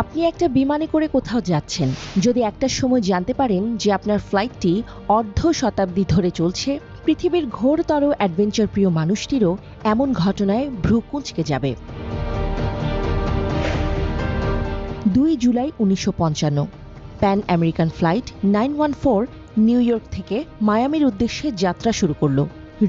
আপনি একটা বিমানে করে কোথাও যাচ্ছেন, যদি একটা সময় জানতে পারেন যে আপনার ফ্লাইটটি অর্ধ শতাব্দী ধরে চলছে, পৃথিবীর ঘোরতর অ্যাডভেঞ্চার প্রিয় মানুষটিরও এমন ঘটনায় ভ্রু কুঁচকে যাবে। দুই জুলাই উনিশশো পঞ্চান্ন, Pan American flight nine one four New York থেকে মায়ামির উদ্দেশ্যে যাত্রা শুরু করল।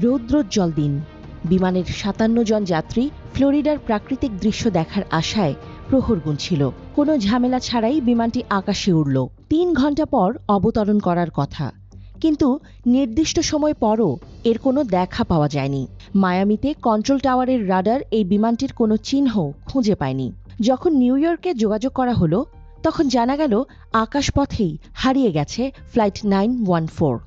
রৌদ্রোজ্জ্বল দিন। বিমানের সাতান্ন জন যাত্রী ফ্লোরিডার প্রাকৃতিক দৃশ্য দেখার আশায় প্রহর গুনছিল। কোনো ঝামেলা ছাড়াই বিমানটি আকাশে উড়ল। তিন ঘণ্টা পর অবতরণ করার কথা। কিন্তু নির্দিষ্ট সময় পরও এর কোনো দেখা পাওয়া যায়নি। মায়ামিতে কন্ট্রোল টাওয়ারের রাডার এই বিমানটির কোনো চিহ্ন খুঁজে পায়নি। যখন নিউ ইয়র্কে যোগাযোগ করা হলো, তখন জানা গেল, আকাশপথেই হারিয়ে গেছে ফ্লাইট নাইন ওয়ান ফোর।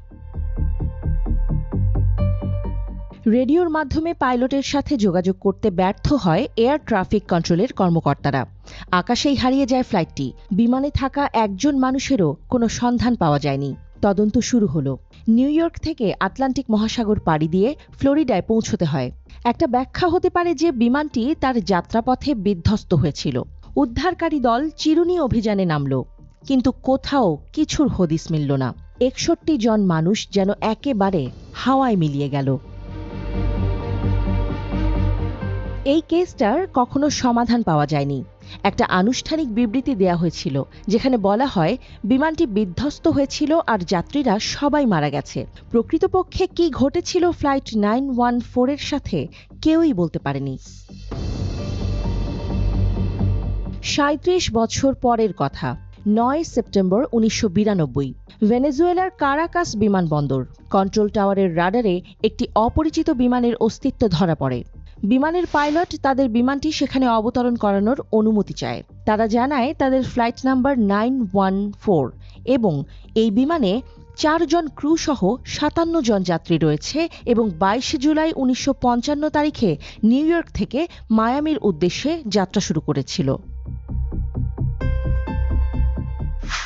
রেডিওর মাধ্যমে পাইলটের সাথে যোগাযোগ করতে ব্যর্থ হয় এয়ার ট্রাফিক কন্ট্রোলের কর্মকর্তারা। আকাশেই হারিয়ে যায় ফ্লাইটটি। বিমানে থাকা একজন মানুষেরও কোনো সন্ধান পাওয়া যায়নি। তদন্ত শুরু হলো। নিউ ইয়র্ক থেকে আটলান্টিক মহাসাগর পাড়ি দিয়ে ফ্লোরিডায় পৌঁছতে হয়। একটা ব্যাখ্যা হতে পারে যে বিমানটি তার যাত্রাপথে বিধ্বস্ত হয়েছিল। উদ্ধারকারী দল চিরুনি অভিযানে নামল। কিন্তু কোথাও কিছুর হদিস মিলল না। একষট্টি জন মানুষ যেন একেবারে হাওয়ায় মিলিয়ে গেল। এই কেসটার কখনো সমাধান পাওয়া যায়নি। একটা আনুষ্ঠানিক বিবৃতি দেয়া হয়েছিল, যেখানে বলা হয়, বিমানটি বিধ্বস্ত হয়েছিল আর যাত্রীরা সবাই মারা গেছে। প্রকৃতপক্ষে কি ঘটেছিল ফ্লাইট নাইন ওয়ান ফোরের সাথে, কেউই বলতে পারেনি। সাঁত্রিশ বছর পরের কথা, নয় সেপ্টেম্বর উনিশশো বিরানব্বই, ভেনেজুয়েলার কারাকাস বিমানবন্দর। কন্ট্রোল টাওয়ারের রাডারে একটি অপরিচিত বিমানের অস্তিত্ব ধরা পড়ে। বিমানের পাইলট তাদের বিমানটি সেখানে অবতরণ করানোর অনুমতি চায়। তারা জানায় তাদের flight number nine one four এবং এই বিমানে চারজন ক্রু সহ সাতান্ন জন যাত্রী রয়েছে এবং বাইশে জুলাই উনিশশো পঞ্চান্ন তারিখে নিউ ইয়র্ক থেকে মায়ামির উদ্দেশ্যে যাত্রা শুরু করেছিল।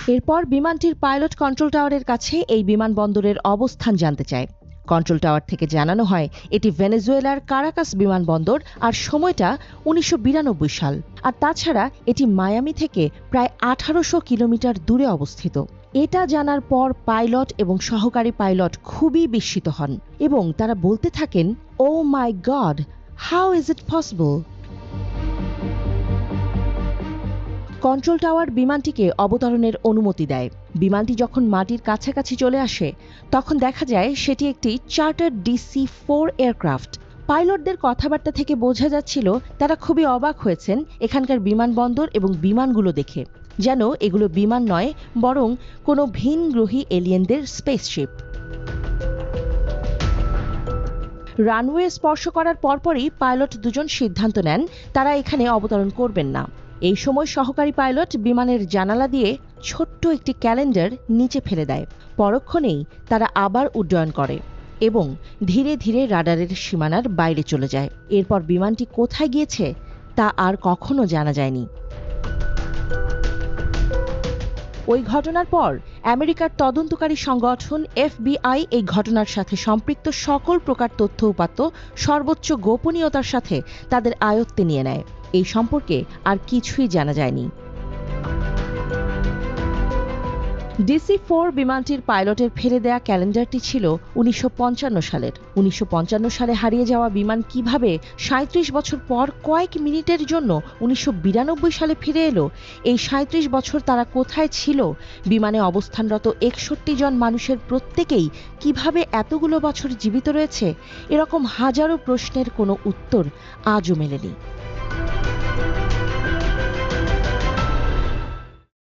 এরপর বিমানটির পাইলট কন্ট্রোল টাওয়ারের কাছে এই বিমানবন্দরের অবস্থান জানতে চায়। কন্ট্রোল টাওয়ার থেকে জানানো হয়, এটি ভেনেজুয়েলার কারাকাস বিমানবন্দর আর সময়টা উনিশশো বিরানব্বই সাল। আর তাছাড়া এটি মায়ামি থেকে প্রায় আঠারোশো কিলোমিটার দূরে অবস্থিত। এটা জানার পর পাইলট এবং সহকারী পাইলট খুবই বিস্মিত হন এবং তারা বলতে থাকেন ও my god how is it possible control tower বিমানটিকে অবতরণের অনুমতি দেয়। বিমানটি যখন মাটির কাছাকাছি চলে আসে, তখন দেখা যায় সেটি একটি চার্টার ডিসি ফোর এয়ারক্রাফট। পাইলটদের কথাবার্তা থেকে বোঝা যাচ্ছিল, তারা খুবই অবাক হয়েছেন এখানকার বিমানবন্দর এবং বিমানগুলো দেখে, যেন এগুলো বিমান নয়, বরং কোনো ভিনগ্রহী এলিয়েনদের স্পেসশিপ। রানওয়ে স্পর্শ করার পরপরই পাইলট দুজন সিদ্ধান্ত নেন, তারা এখানে অবতরণ করবেন না। এই সময় সহকারী পাইলট বিমানের জানালা দিয়ে ছোট্ট একটি ক্যালেন্ডার নিচে ফেলে দেয়। পরক্ষণেই তারা আবার উড্ডয়ন করে এবং ধীরে ধীরে রাডারের সীমানার বাইরে চলে যায়। এরপর বিমানটি কোথায় গিয়েছে তা আর কখনো জানা যায়নি। ওই ঘটনার পর আমেরিকার তদন্তকারী সংগঠন এফবিআই এই ঘটনার সাথে সম্পৃক্ত সকল প্রকার তথ্য উপাত্ত সর্বোচ্চ গোপনীয়তার সাথে তাদের আয়ত্তে নিয়ে নেয়। এই সম্পর্কে আর কিছুই জানা যায়নি। ডিসি ফোর বিমানটির পাইলটের ফেলে দেয়া ক্যালেন্ডারটি ছিল উনিশশো পঞ্চান্ন সালের। উনিশশো পঞ্চান্ন সালে হারিয়ে যাওয়া বিমান কীভাবে সাঁত্রিশ বছর পর কয়েক মিনিটের জন্য উনিশশো বিরানব্বই সালে ফিরে এলো? এই সাঁত্রিশ বছর তারা কোথায় ছিল? বিমানে অবস্থানরত একষট্টি জন মানুষের প্রত্যেকেই কীভাবে এতগুলো বছর জীবিত রয়েছে? এরকম হাজারো প্রশ্নের কোনো উত্তর আজও মেলেনি।